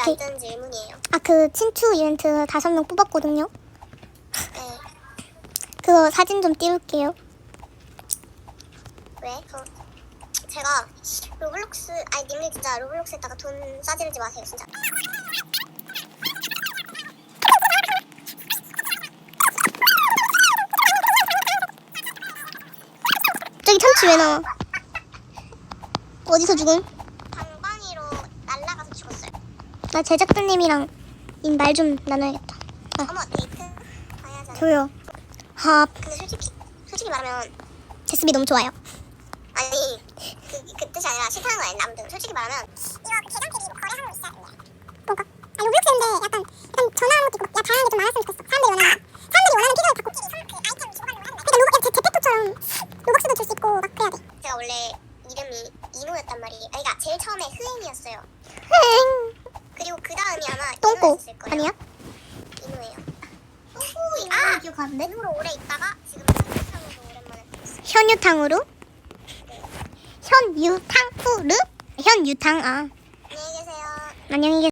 안 뜨는지 의문이에요. 아 그 친추 이벤트 다섯 명 뽑았거든요. 네. 그거 사진 좀 띄울게요. 왜? 그 제가 로블록스 아니 님들 진짜 로블록스에다가 돈 싸지르지 마세요 진짜. 저기 참치 왜 나와? 어디서 죽음? 방방이로 날아가서 죽었어요. 나 제작자님이랑 말 좀 나눠야겠다. 어머 데이트 가야잖아. 저요. 합. 근데 솔직히 솔직히 말하면 제스비 너무 좋아요. 아니 그, 그 뜻이 아니라 싫다는 거 아닌데 아무튼 솔직히 말하면 이거 그 계정끼리 뭐 거래하는 거 있어야. 뭐가? 아 로블록스인데 약간 약간 전화하는 것도 있고 야 다양한 게 좀 많았으면 좋겠어. 사람들이 원하는 거. 사람들이 원하는 피규어를 갖고 그 아이템 주고받는 거 하는데 그러니까 로봇 제, 제페토처럼 로벅스도 줄 수 있고 막 그래야 돼. 제가 원래 이름이 이노였단 말이에요. 아니, 그러니까 제일 처음에 흐행이었어요. 다음이 거예요. 아니야? 똥꼬 아 기억하는데? 이노로 오래 있다가 지금 한국상으로 오랜만에 들었어요. 현유탕으로? 네. 현유탕후르? 현유탕 아 안녕히 계세요. 안녕히 계세요.